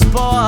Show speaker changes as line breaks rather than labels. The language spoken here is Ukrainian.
sport